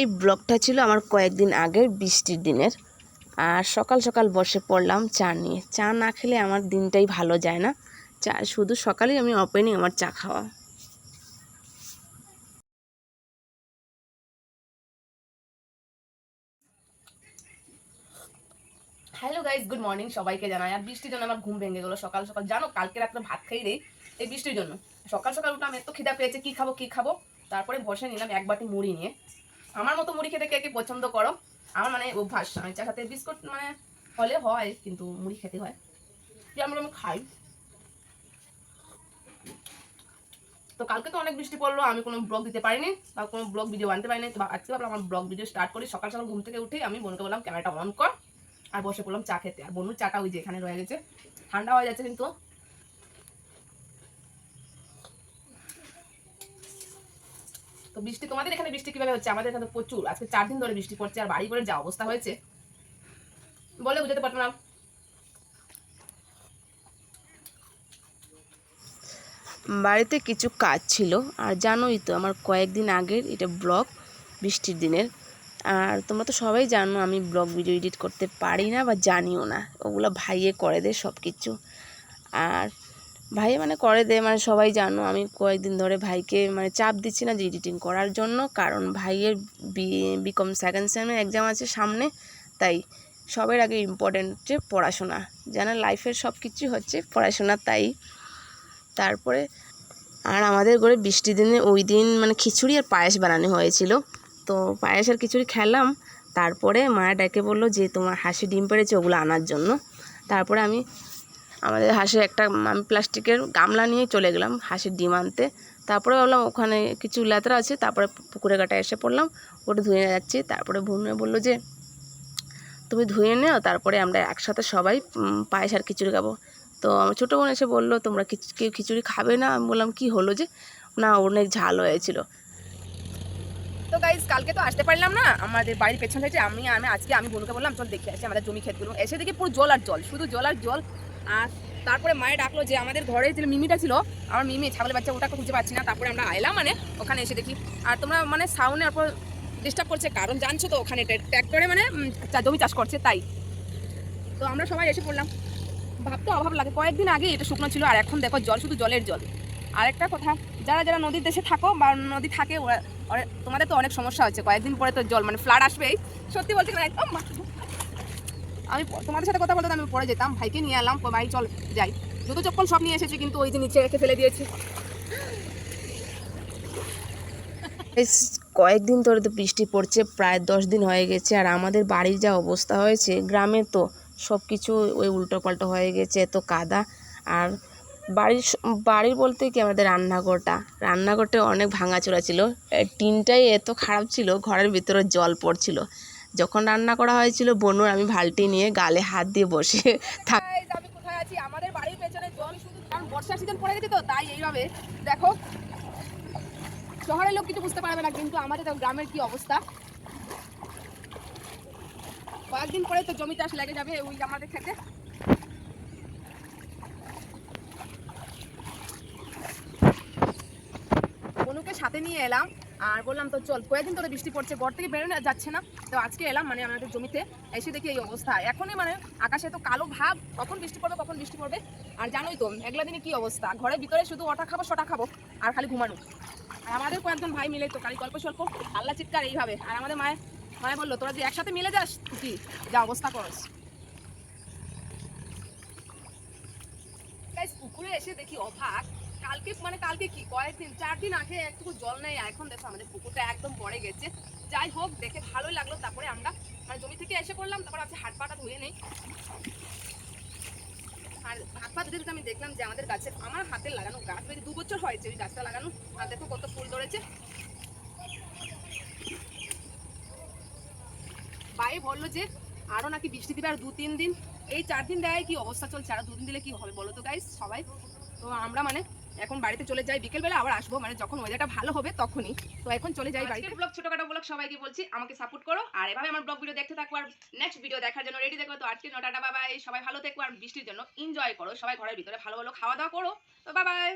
এই ব্লগটা ছিল আমার কয়েকদিন আগের বৃষ্টির দিনের। আর সকাল সকাল বসে পড়লাম চা নিয়ে। চা না খেলে আমার দিনটাই ভালো যায় না। চা, শুধু সকালেই আমি ওপেনিং আমার চা খাওয়া। হ্যালো গাইজ গুড মর্নিং সবাইকে জানাই। আর বৃষ্টির জন্য আমার ঘুম ভেঙে গেলো। সকাল সকাল, জানো, কালকে রাত্রে ভাত খাই রে, এই বৃষ্টির জন্য। সকাল সকাল উঠলাম এত খিদা পেয়েছে, কি খাব কি খাব? তারপরে বসে নিলাম এক বাটি মুড়ি নিয়ে। আমার মতো মুড়ি খেতে কে কে পছন্দ করো? আমার মানে অভ্যাস, আমি চা সাথে বিস্কুট মানে হলে হয়, কিন্তু মুড়ি খেতে হয়। যেমন আমি খাই। তো কালকে তো অনেক বৃষ্টি পড়ল, আমি কোনো ব্লগ দিতে পারিনি, বা কোনো ব্লগ ভিডিও আনতে পারিনি, তো আজকে ভাবলাম আমার ব্লগ ভিডিও স্টার্ট করি। সকাল সকাল ঘুম থেকে উঠে আমি বোনকে বললাম ক্যামেরাটা অন কর। আর বসে পড়লাম চা খেতে। আর বনুর চাটা ওই যে এখানে রয়ে গেছে। ঠান্ডা হয়ে যাচ্ছে কিন্তু। তো বৃষ্টি, তোমাদের এখানে বৃষ্টি কীভাবে হচ্ছে? আমাদের এখানে প্রচুর। আজকে চার দিন ধরে বৃষ্টি পড়ছে, আর বাড়ি করে যা অবস্থা হয়েছে। বলে বুঝাতে পারতো না। বাড়িতে কিছু কাজ ছিল, আর জানোই তো আমার কয়েকদিন আগের এটা ব্লগ বৃষ্টির দিনের। আর তোমরা তো সবাই জানো আমি ব্লগ ভিডিও এডিট করতে পারি না বা জানিও না। ওগুলো ভাইয়ে করে দেয় সব কিছু আর ভাইয়ে মানে করে দেয় মানে সবাই জানো, আমি কয়েকদিন ধরে ভাইকে মানে চাপ দিচ্ছি না যে এডিটিং করার জন্য, কারণ ভাইয়ের বি বিকম সেকেন্ড সেমের এক্সাম আছে সামনে, তাই সবের আগে ইম্পর্টেন্ট হচ্ছে পড়াশোনা, যেন লাইফের সব কিছুই হচ্ছে পড়াশোনা তাই। তারপরে, আর আমাদের ঘরে বৃষ্টির দিনে ওই দিন মানে খিচুড়ি আর পায়েস বানানো হয়েছিল, তো পায়েস আর খিচুড়ি খেলাম, তারপরে মায়া ডেকে বলল যে তোমার হাসি ডিম পেড়েছে, ওগুলো আনার জন্য। তারপরে আমি আমাদের হাঁসের একটা আমি প্লাস্টিকের গামলা নিয়ে চলে গেলাম হাঁসের ডিম আনতে। তারপরে ভাবলাম ওখানে কিছু লেতরা আছে, তারপরে পুকুরে কাটা এসে পড়লাম। ওটা ধুয়ে যাচ্ছি, তারপরে ভুনে বলল যে, তুমি ধুয়ে নেও, তারপরে আমরা একসাথে সবাই পায়েস আর খিচুড়ি খাব। তো আমার ছোটো বোন এসে বলল, তোমরা কেউ খিচুড়ি খাবে না? আমি বললাম, কি হলো যে? না অনেক ঝাল হয়েছিল। তো গাইজ কালকে তো আসতে পারলাম না। আমাদের বাড়ির পেছন থেকে আমি আমি, আজকে আমি বোনকে বললাম, চল দেখে আসি আমাদের জমি ক্ষেতগুলো। এসে দেখি পুরো জল আর জল, শুধু জল আর জল। আর তারপরে মায়ে ডাকলো যে আমাদের ঘরে যে মিমিটা ছিল, আমার মিমি, ছাগলের বাচ্চা, ওটাকে খুঁজে পাচ্ছি না। তারপরে আমরা আইলাম মানে ওখানে এসে দেখি। আর তোমরা মানে সাউন্ডের উপর ডিস্টার্ব করছে কারণ জানছো তো ওখানে ট্র্যাক্টরে মানে জমি চাষ করছে, তাই। তো আমরা সবাই এসে পড়লাম। ভাবতে অভাব লাগে। কয়েকদিন আগে এটা শুকনো ছিল, আর এখন দেখো জল, শুধু জলের জল। আরেকটা কথা, যারা যারা নদীর দেশে থাকো বা নদী থাকে তোমাদের তো অনেক সমস্যা হচ্ছে। কয়েকদিন পরে তো জল মানে ফ্লাড আসবেই। সত্যি বলতে গেলে একদম আমি তোমাদের সাথে কথা বলতে আমি পরে যেতাম, ভাইকে নিয়ে এলাম ভাই চল, যাই। জুতো চপ্পল সব নিয়ে এসেছি, কিন্তু ওই যে নিচে রেখে ফেলে দিয়েছি। কয়েকদিন ধরে তো বৃষ্টি পড়ছে, প্রায় দশ দিন হয়ে গেছে, আর আমাদের বাড়ির যা অবস্থা হয়েছে, গ্রামে তো সব কিছু ওই উল্টো পাল্টো হয়ে গেছে, এত কাদা। আর বাড়ির বাড়ির বলতে কি আমাদের রান্নাঘরটা রান্নাঘরটা অনেক ভাঙাচোরা ছিল। টিনটাই এত খারাপ ছিল, ঘরের ভিতরে জল পড়ছিল। যখন রান্না করা হয়েছিল, বনুর আমি ভালটি নিয়ে গালে হাত দিয়ে বসে থাক আমি কোথায় আছি? আমাদের বাড়ির পেছনে জল শুধু কারণ বর্ষার সিজন পড়ে গেছে তো, তাই এইভাবে। দেখো, শহরের লোক কিছু বুঝতে পারবে না, কিন্তু আমাদের গ্রামের কি অবস্থা। কয়েকদিন পরে তো জমি চাষ লেগে যাবে ওই আমাদের খেতে। বনুকে সাথে নিয়ে এলাম। আর বললাম তো চল, কয়েকদিন ধরে বৃষ্টি পড়ছে, ঘর থেকে বেরোনো যাচ্ছে না। তো আজকে এলাম মানে আমাদের জমিতে, এসে দেখি এই অবস্থা। এখনই মানে আকাশে তো কালো ভাব, কখন বৃষ্টি পড়বে, কখন বৃষ্টি পড়বে? আর জানোই তো এগুলা দিনে কি অবস্থা? ঘরের ভিতরে শুধু ওটা খাব সটা খাব, আর খালি ঘুমানো। আর আমাদের কয়েকজন ভাই মিলে তো খালি গল্প স্বল্প, আল্লাহ চিৎকার এইভাবে। আর আমাদের মায়ের মায়ে বলল, তোরা যে একসাথে মিলে যাস কি? যা অবস্থা করস। পুকুরে এসে দেখি অবাক। কালকে মানে কালকে কি? কয়েকদিন চার দিন আগে একটু জল নেই, এখন দেখো আমাদের পুকুরটা একদম পড়ে গেছে। যাই হোক, দেখে ভালোই লাগল, তারপরে আমরা মানে জমি থেকে এসে পড়লাম, তারপর আজকে হাত পাটা ধুয়ে নেই। আর হাত পা ধুতে আমি দেখলাম যে আমাদের গাছে, আমার হাতে লাগানো গাছ বেশি দু বছর হয়েছে ওই গাছটা লাগানো, আর দেখো কত ফুল ধরেছে। ভাই বলল যে, আরও নাকি বৃষ্টি দিবে আর দু তিন দিন। এই চার দিন দেয় কি অবস্থা চলছে? আরও দুদিন দিলে কি হবে বলো তো গাইস সবাই? তো আমরা মানে এখন বাড়িতে চলে যাই বিকেলবেলা আবার আসব মানে যখন ওয়েদারটা ভালো হবে তখনই। তো এখন চলে যাই বাড়িতে। ব্লগ ছোটখাটো ব্লগ সবাইকে বলছি আমাকে সাপোর্ট করো। আর এভাবে আমার ব্লগ ভিডিও দেখতে থাকো আর নেক্সট ভিডিও দেখার জন্য রেডি দেখো তো আজকে নটাটা বাবাই সবাই ভালো থেকো আর বৃষ্টির জন্য এনজয় করো। সবাই ঘরের ভিতরে ভালো ভালো খাওয়া দাওয়া করো। তো বাবাই